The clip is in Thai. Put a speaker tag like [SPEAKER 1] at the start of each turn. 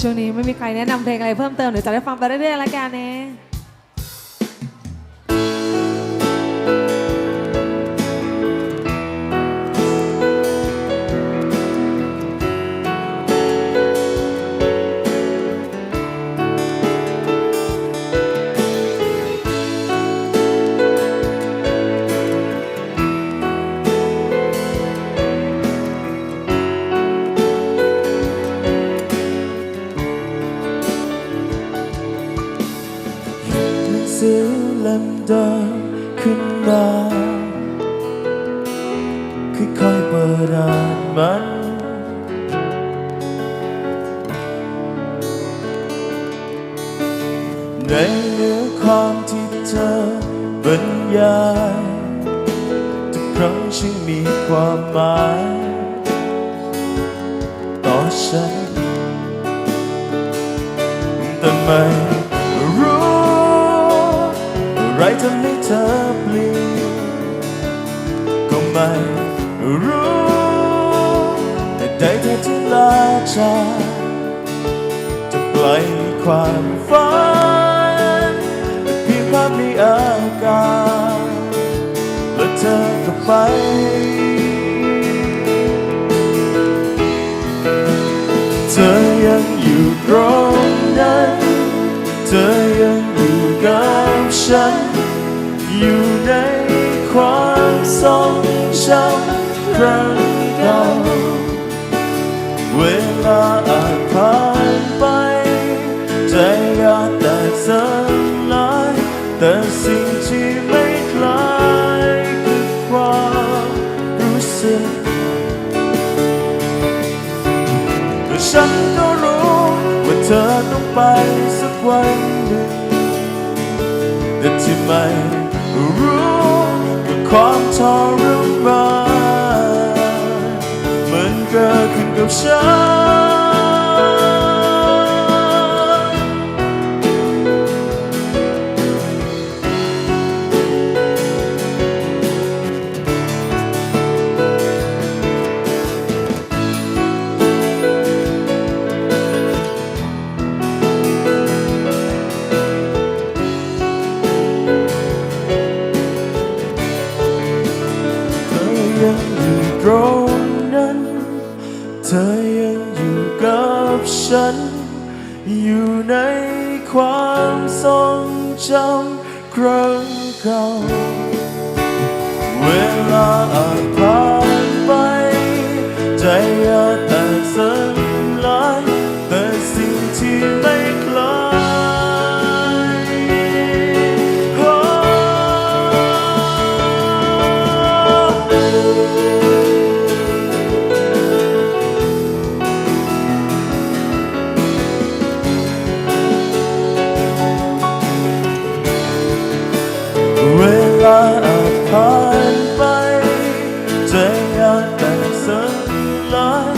[SPEAKER 1] ช่วงนี้ไม่มีใครแนะนำเพลงอะไรเพิ่มเติมเดี๋ยวจะได้ฟังไปเรื่อยๆแล้วกันเนะ
[SPEAKER 2] สือเล่มเดิมขึ้นมาค่อยๆเปิดอ่านมันในเนื้อความที่เธอบรรยายทุกครั้งฉันมีความหมาย ต่อฉันแต่ไม่ ทำให้เธอเปลี่ยนก็ไม่รู้ แต่ใดเธอที่ลาจากจะปล่อยความฝันเพียงภาพในอากาศและเธอก็ไป แต่สิ่งที่ไม่คลายคือความรู้สึกแต่ฉันก็รู้ว่าเธอต้องไปสักวันหนึ่งแต่ที่ไม่รู้ ทรมานมันเกิดขึ้นกับฉัน เธอยังอยู่กับฉัน อยู่ในความทรงจำครั้งเก่า เวลาอาจผ่านไปใจยัง ลาผ่านไปใจอาจแตกสลาย